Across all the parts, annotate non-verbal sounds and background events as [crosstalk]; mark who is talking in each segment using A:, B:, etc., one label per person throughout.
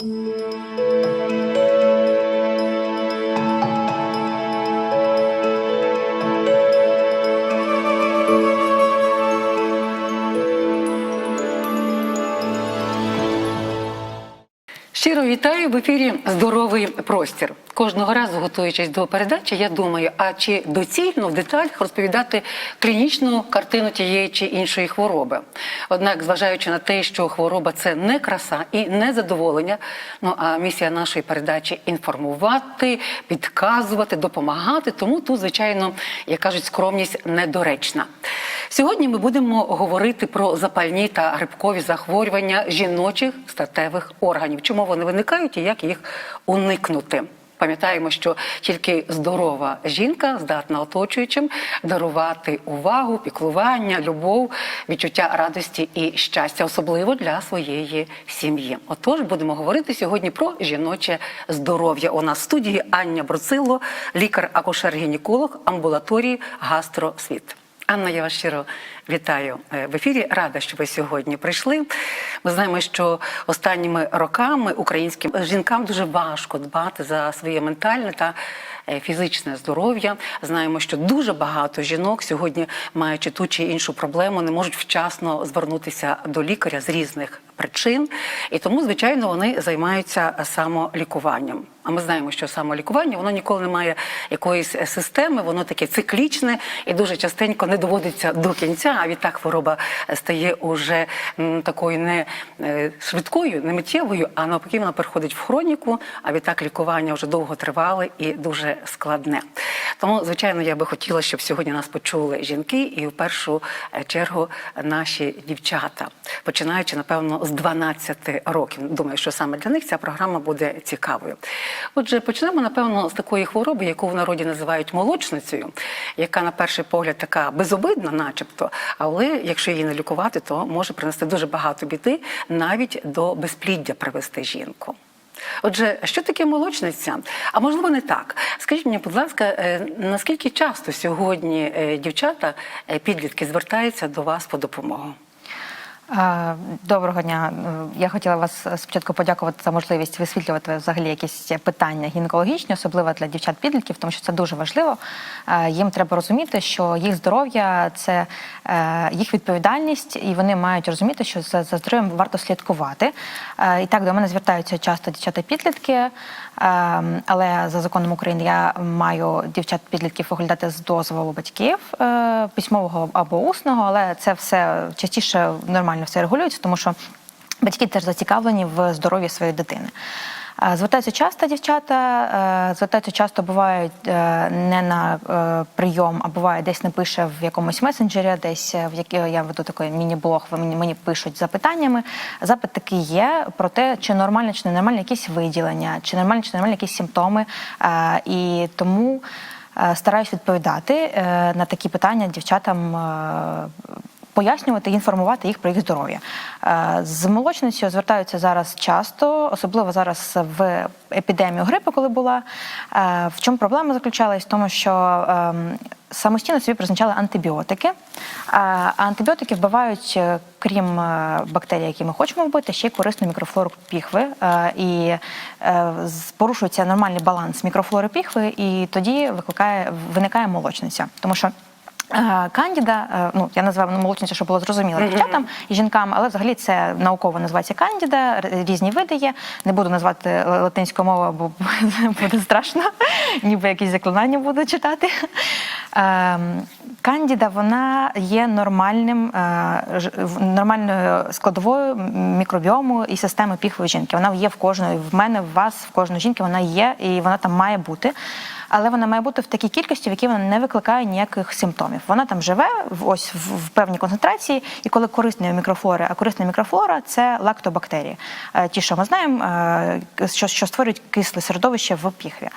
A: Щиро вітаю в ефірі Здоровий простір. Кожного разу, готуючись до передачі, я думаю, а чи доцільно в деталях розповідати клінічну картину тієї чи іншої хвороби? Однак, зважаючи на те, що хвороба це не краса і не задоволення, ну а місія нашої передачі інформувати, підказувати, допомагати, тому тут, звичайно, як кажуть, скромність недоречна. Сьогодні ми будемо говорити про запальні та грибкові захворювання жіночих статевих органів. Чому вони виникають і як їх уникнути? Пам'ятаємо, що тільки здорова жінка здатна оточуючим дарувати увагу, піклування, любов, відчуття радості і щастя, особливо для своєї сім'ї. Отож, будемо говорити сьогодні про жіноче здоров'я. У нас в студії Аня Броцило, лікар-акушер-гінеколог амбулаторії Гастросвіт. Анна, я вас щиро вітаю е, в ефірі. Рада, що ви сьогодні прийшли. Ми знаємо, що останніми роками українським жінкам дуже важко дбати за своє ментальне та е, фізичне здоров'я. Знаємо, що дуже багато жінок сьогодні, маючи ту чи іншу проблему, не можуть вчасно звернутися до лікаря з різних причин, і тому, звичайно, вони займаються самолікуванням. А ми знаємо, що самолікування воно ніколи не має якоїсь системи, воно таке циклічне і дуже частенько не доводиться до кінця. А відтак хвороба стає уже такою не е, швидкою, не миттєвою, а навпаки, вона переходить в хроніку. А відтак лікування вже довго тривале і дуже складне. Тому, звичайно, я би хотіла, щоб сьогодні нас почули жінки, і в першу е, чергу наші дівчата, починаючи напевно з 12 років. Думаю, що саме для них ця програма буде цікавою. Отже, почнемо напевно з такої хвороби, яку в народі називають молочницею, яка на перший погляд така безобидна, начебто, але якщо її не лікувати, то може принести дуже багато біди, навіть до безпліддя привести жінку. Отже, що таке молочниця? А можливо, не так. Скажіть мені, будь ласка, е, наскільки часто сьогодні е, дівчата, е, підлітки звертаються до вас по допомогу?
B: Е, Доброго дня. Е, Я хотіла вас спочатку подякувати за можливість висвітлювати взагалі якісь питання гінекологічні, особливо для дівчат-підлітків, тому що це дуже важливо. Е, Їм треба розуміти, що їх здоров'я це е, їх відповідальність, і вони мають розуміти, що за, здоров'ям варто слідкувати. Е, І так до мене звертаються часто дівчата-підлітки, е, але за законом України я маю дівчат-підлітків оглядати з дозволу батьків е, письмового або усного, але це все частіше нормально все регулюється, тому що батьки теж зацікавлені в здоров'ї своєї дитини. Звертаються часто дівчата, е, звертаються часто бувають е, не на е, прийом, а буває десь напише в якомусь месенджері, десь в який я веду такий міні-блог, мені, мені пишуть запитаннями. Запит такий є про те, чи нормально, чи не нормально якісь виділення, чи нормально, чи не нормально якісь симптоми. І тому стараюсь відповідати на такі питання дівчатам. Пояснювати, інформувати їх про їх здоров'я. Е, З молочницею звертаються зараз часто, особливо зараз в епідемію грипу, коли була. Е, В чому проблема заключалась? В тому, що ем, самостійно собі призначали антибіотики. Е, А антибіотики вбивають, крім бактерій, які ми хочемо вбити, ще й корисну мікрофлору піхви. І порушується нормальний баланс мікрофлори піхви, і тоді викликає виникає молочниця. Тому що Кандіда, е, ну я називаю молочниця, щоб було зрозуміло дівчатам і жінкам, але взагалі це науково називається кандіда, різні види є. Не буду назвати латинською мовою, бо [laughs] буде страшно, [laughs] ніби якісь заклинання буду читати. Ем, Кандіда вона є нормальним, е, нормальною складовою мікробіому і системи піхової жінки. Вона є в кожної, в мене, в вас, в кожної жінки вона є, і вона там має бути але вона має бути в такій кількості, в якій вона не викликає ніяких симптомів. Вона там живе в- ось в, певній концентрації, і коли корисної мікрофлори, а корисна мікрофлора це лактобактерії. Е, Ті, що ми знаємо, е, що, що створюють кисле середовище в піхві.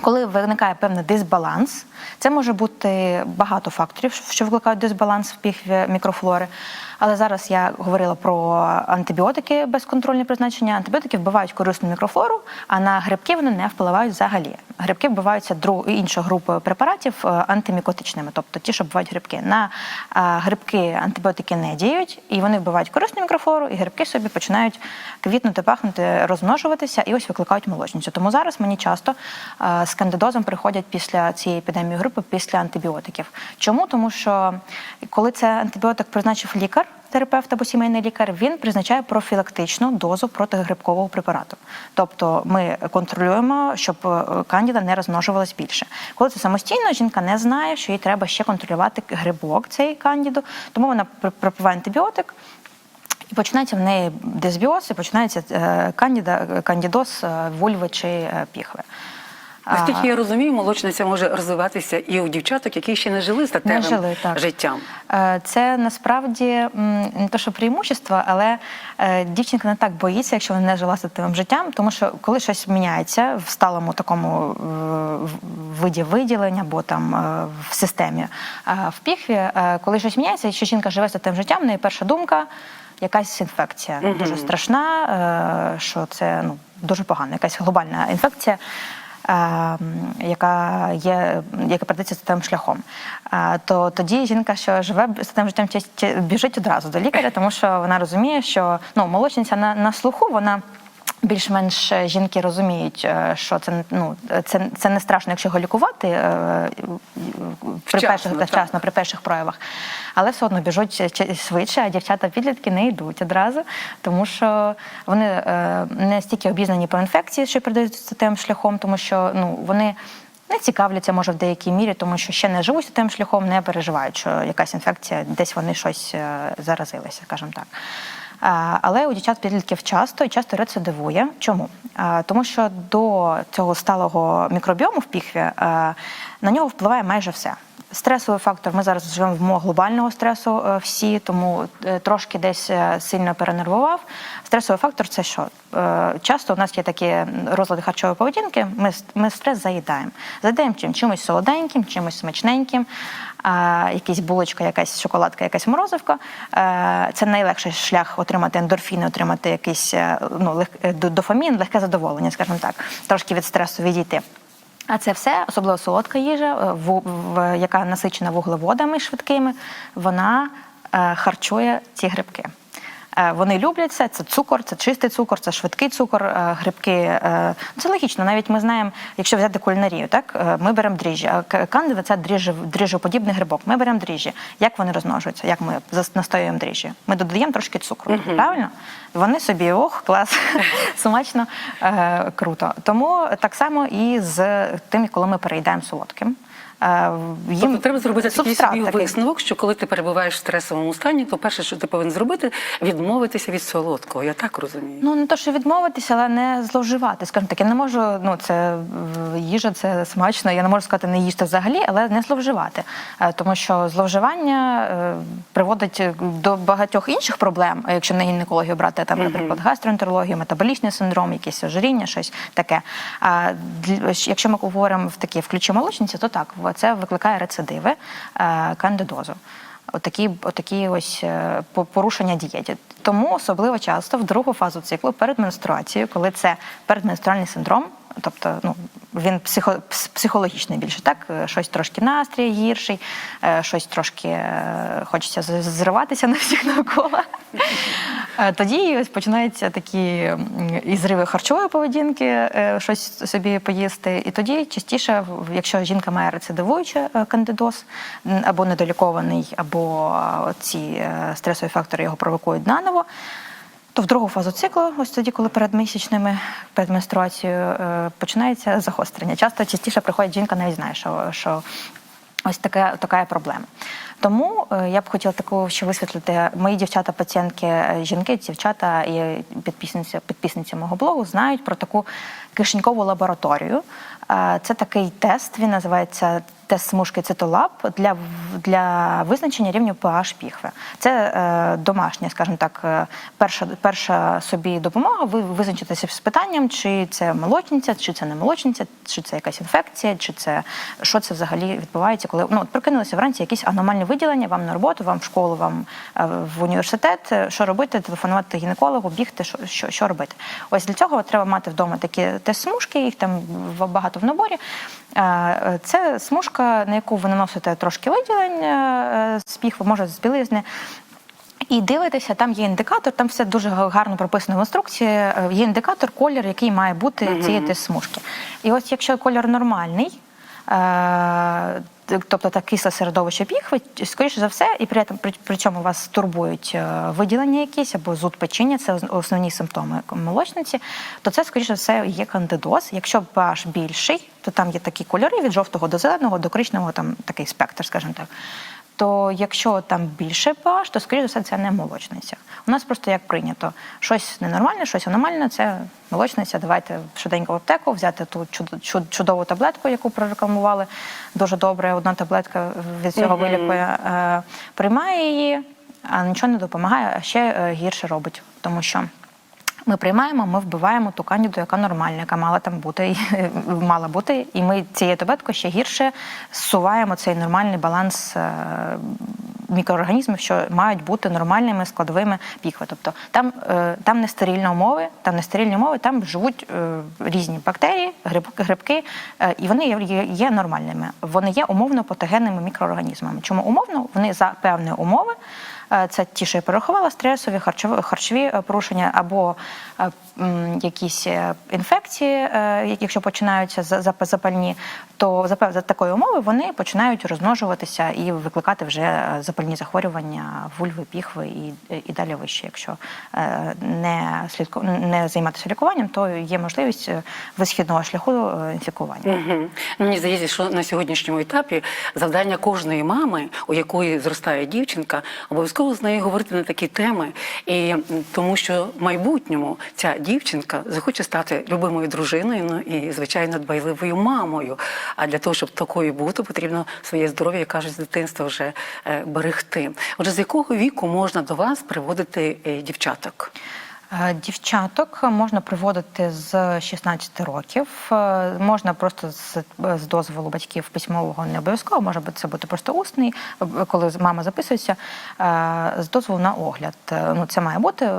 B: Коли виникає певний дисбаланс, це може бути багато факторів, що викликають дисбаланс в піхві мікрофлори. Але зараз я говорила про антибіотики безконтрольне призначення. Антибіотики вбивають корисну мікрофлору, а на грибки вони не впливають взагалі. грибки вбиваються друг, іншою групою препаратів е, антимікотичними, тобто ті, що вбивають грибки. На е, грибки антибіотики не діють, і вони вбивають корисну мікрофлору, і грибки собі починають квітнути, пахнути, розмножуватися і ось викликають молочницю. Тому зараз мені часто е, з кандидозом приходять після цієї епідемії грипу після антибіотиків. Чому? Тому що коли це антибіотик призначив лікар, терапевт або сімейний лікар, він призначає профілактичну дозу протигрибкового препарату. Тобто ми контролюємо, щоб е, кандіда не розмножувалась більше. Коли це самостійно, жінка не знає, що їй треба ще контролювати грибок цей кандіду, тому вона припиває антибіотик. І починається в неї дисбіоз, і починається е, кандіда, кандідоз е, вульви чи піхви.
A: Наскільки я розумію, молочниця може розвиватися і у дівчаток, які ще не жили статевим
B: Не жили, так.
A: життям.
B: Е, Це насправді не то, що преимущество, але е, дівчинка не так боїться, якщо вона не жила статевим життям, тому що коли щось міняється в сталому такому е, виді виділення або там в системі в піхві, коли щось міняється, якщо жінка живе статевим життям, в неї перша думка. Якась інфекція дуже страшна, що це ну дуже погано, якась глобальна інфекція. Е, яка є, яка передається статевим шляхом, то тоді жінка, що живе статевим життям, ча- ча- біжить одразу до лікаря, тому що вона розуміє, що ну молочниця на, на слуху вона. Більш-менш жінки розуміють, е, що це ну це, це не страшно, якщо його лікувати е, при
A: Вчасно,
B: перших
A: так.
B: вчасно, при перших проявах, але все одно біжуть швидше, а дівчата підлітки не йдуть одразу, тому що вони е, не стільки обізнані про інфекції, що передаються тим шляхом, тому що ну вони. Не цікавляться, може, в деякій мірі, тому що ще не живуть тим шляхом, не переживають, що якась інфекція, десь вони щось е, заразилися, скажімо так. Але у дівчат підлітків часто і часто рецидивує. Чому? Тому що до цього сталого мікробіому в піхві на нього впливає майже все. Стресовий фактор. Ми зараз живемо в умовах глобального стресу е, всі, тому е, трошки десь е, сильно перенервував. Стресовий фактор це що? Часто у нас є такі розлади харчової поведінки. Ми, ми стрес заїдаємо. Заїдаємо чим? Чимось солоденьким, чимось смачненьким, а, якась булочка, якась шоколадка, якась морозивка. Це найлегший шлях отримати ендорфіни, отримати якийсь ну, лег, до- дофамін, легке задоволення, скажімо так, трошки від стресу відійти. А це все, особливо солодка їжа, е, в- яка насичена вуглеводами швидкими, вона е, харчує ці грибки. Е, Вони люблять це, це цукор, це чистий цукор, це швидкий цукор, е, грибки. е, Це логічно. Навіть ми знаємо, якщо взяти кулінарію, так ми беремо дріжджі. А кандида це дріжджі- дріжджоподібний грибок. Ми беремо дріжджі. Як вони розмножуються? Як ми настоюємо дріжджі? Ми додаємо трошки цукру, правильно? Вони собі ох, клас, [laughs] смачно, круто. Тому так само і з тим, коли ми переїдаємо солодким. Е, їм
A: Тобто треба зробити такий собі висновок, що коли ти перебуваєш в стресовому стані, то перше, що ти повинен зробити, відмовитися від солодкого. Я так розумію.
B: Ну не то, що відмовитися, але не зловживати. Скажімо так, я не можу. Ну це е, їжа, це смачно. Я не можу сказати не їсти взагалі, але не зловживати. Е, Тому що зловживання приводить до багатьох інших проблем. Якщо не гінекологію брати, там, наприклад, гастроентерологію, метаболічний синдром, якесь ожиріння, щось таке. А якщо ми говоримо в такі включі молочниці, то так це викликає рецидиви е, кандидозу. Отакі, отакі ось е, порушення дієті. Тому особливо часто в другу фазу циклу перед менструацією, коли це передменструальний синдром, тобто ну він психо, психологічний більше, так е, щось трошки настрій гірший, щось трошки хочеться зриватися на всіх навколо. Е, Тоді ось починаються такі і зриви харчової поведінки, е, щось собі поїсти. І тоді частіше, якщо жінка має рецидивуючий е, кандидоз, або недолікований, або ці стресові фактори його провокують наново. То в другу фазу циклу, ось тоді, коли перед місячними, перед менструацією, починається загострення. Часто частіше приходить жінка, навіть знає, що, що ось така, така проблема. Тому е, я б хотіла таку ще висвітлити. Мої дівчата, пацієнтки, е, жінки, дівчата і підписниці, підписниці мого блогу знають про таку кишенькову лабораторію. Е, Це такий тест, він називається тест смужки цитолаб для, для визначення рівню pH піхви. Це е, домашня, скажімо так, перша, перша собі допомога. Ви визначитеся з питанням, чи це молочниця, чи це не молочниця, чи це якась інфекція, чи це що це взагалі відбувається, коли ну от прокинулися вранці якісь аномальні виділення, вам на роботу, вам в школу, вам е, в університет. Е, Що робити? Телефонувати гінекологу, бігти, що, що, що робити. Ось для цього треба мати вдома такі тест-смужки, їх там багато в наборі. Е, Це смужка, на яку ви наносите трошки виділень е, з піхви, може з білизни. І дивитеся, там є індикатор, там все дуже гарно прописано в інструкції. Є індикатор, колір, який має бути цієї тест-смужки. І ось якщо колір нормальний, тобто та кисле середовище піхви, скоріше за все, і при, при цьому вас турбують е, виділення якісь або зуд печіння, це основні симптоми молочниці, то це, скоріше за все, є кандидоз. Якщо pH більший, то там є такі кольори від жовтого до зеленого, до коричневого, там такий спектр, скажімо так. То якщо там більше pH, то скоріше за все це не молочниця. У нас просто як прийнято, щось ненормальне, щось аномальне, це молочниця. Давайте швиденько в аптеку взяти ту чуд- чуд- чудову таблетку, яку прорекламували. Дуже добре. Одна таблетка від цього вилікує. Е, Приймає її, а нічого не допомагає, а ще е, гірше робить, тому що. Ми приймаємо, ми вбиваємо ту кандіду, яка нормальна, яка мала там бути, і, мала бути, і ми цією таблеткою ще гірше зсуваємо цей нормальний баланс е, мікроорганізмів, що мають бути нормальними складовими піхви. Тобто там, е, там не стерильні умови, там не стерильні умови, там живуть е, різні бактерії, гриб, грибки, е, і вони є нормальними. Вони є умовно патогенними мікроорганізмами. Чому умовно? Вони за певні умови. Е, Це ті, що я перерахувала, стресові, харчові, харчові е, порушення або е, якісь інфекції, якщо починаються за- зап- запальні, то за такої умови вони починають розмножуватися і викликати вже запальні захворювання вульви, піхви і, і далі вище. Якщо не слідку не займатися лікуванням, то є можливість висхідного шляху інфікування.
A: Угу. Мені здається, що на сьогоднішньому етапі завдання кожної мами, у якої зростає дівчинка, обов'язково з нею говорити на такі теми, і тому що в майбутньому ця дівчинка захоче стати любимою дружиною ну, і звичайно дбайливою мамою. А для того, щоб такою бути, потрібно своє здоров'я, як кажуть, з дитинства вже е, берегти. Отже, з якого віку можна до вас приводити е, дівчаток?
B: Е, Дівчаток можна приводити з 16 років. Е, Можна просто з, з дозволу батьків письмового не обов'язково, може це бути просто усний, е, коли мама записується з дозволу на огляд. Ну це має бути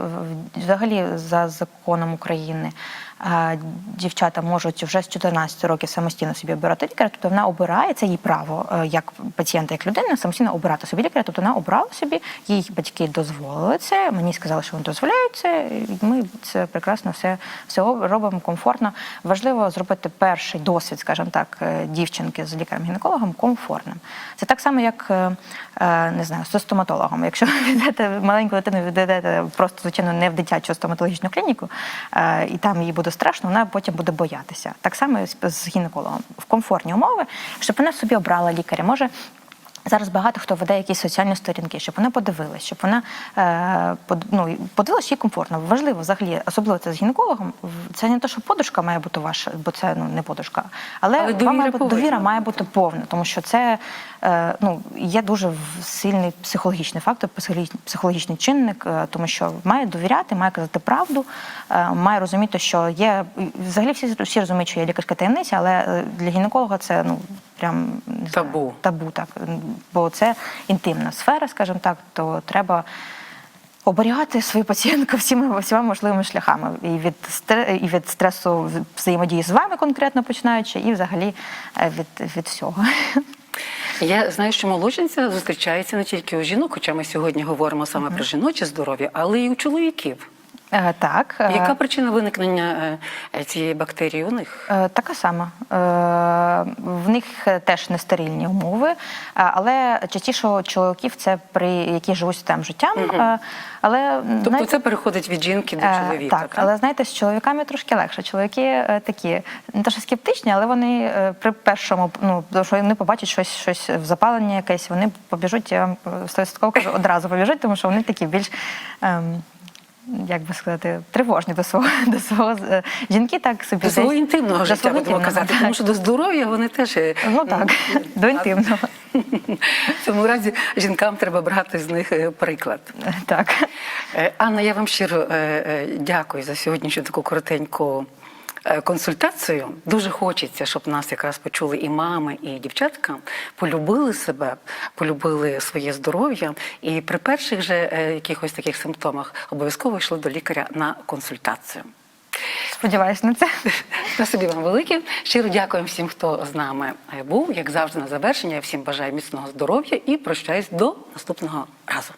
B: взагалі за законом України. Дівчата можуть вже з 14 років самостійно собі обирати лікаря, тобто вона обирає це її право е, як пацієнта, як людина, самостійно обирати собі лікаря. Тобто вона обрала собі, їй батьки дозволили це. Мені сказали, що вони дозволяють це. і Ми це прекрасно все, все робимо комфортно. Важливо зробити перший досвід, скажімо так, е, дівчинки з лікарем-гінекологом комфортним. Це так само, як е, не знаю, з стоматологом. Якщо маленьку дитину, віддадете просто звичайно не в дитячу стоматологічну клініку, і там їй буде страшно, вона потім буде боятися. Так само і з гінекологом в комфортні умови, щоб вона собі обрала лікаря. Може. Зараз багато хто веде якісь соціальні сторінки, щоб вона подивилась, щоб вона е, под, ну, подивилась, їй комфортно. Важливо взагалі, особливо це з гінекологом. Це не те, що подушка має бути ваша, бо це ну не подушка. Але,
A: Але довіра
B: має бути, довіра має
A: бути.
B: повна, тому що це е, ну є дуже сильний психологічний фактор, психологічний, психологічний чинник, е, тому що має довіряти, має казати правду, е, має розуміти, що є взагалі всі всі розуміють, що є лікарська таємниця, але е, для гінеколога це ну прям не знаю,
A: Табу.
B: табу, так бо це інтимна сфера, скажімо так, то треба. Оберігати свою пацієнтку всіма всіма можливими шляхами і від і від стресу взаємодії з вами конкретно починаючи, і взагалі е, від, від всього.
A: Я знаю, що молочниця зустрічається не тільки у жінок, хоча ми сьогодні говоримо саме про жіноче здоров'я, але й у чоловіків.
B: Е, Так, е,
A: Яка причина виникнення е, цієї бактерії у них?
B: Така сама. В них теж нестерильні умови, але частіше у чоловіків це при які живуть статевим життям. Але
A: Тобто
B: знаєте,
A: це переходить від жінки до чоловіка.
B: Так, але знаєте, з чоловіками трошки легше. Чоловіки такі не те, що скептичні, але вони при першому, ну що вони побачать щось, щось в запалення якесь, вони побіжуть, я вам стовідсотково кажу, одразу побіжуть, тому що вони такі більш. Ем, як би сказати, тривожні до свого до свого е, жінки, так собі
A: До свого
B: десь-
A: інтимного
B: до
A: життя
B: свого
A: будемо
B: інтимного,
A: казати,
B: так.
A: тому що до здоров'я вони теж е,
B: ну так, [laughs] до інтимного. [laughs]
A: в цьому разі жінкам треба брати з них е, приклад.
B: Так.
A: Анна, я вам щиро дякую за сьогоднішню таку коротеньку консультацію, дуже хочеться, щоб нас якраз почули і мами, і дівчатка, полюбили себе, полюбили своє здоров'я, і при перших же е, якихось таких симптомах обов'язково йшли до лікаря на консультацію.
B: Сподіваюсь на це. [laughs]
A: Спасибі вам велике. Щиро дякуємо всім, хто з нами е, був. Як завжди, на завершення. Я всім бажаю міцного здоров'я і прощаюсь до наступного разу.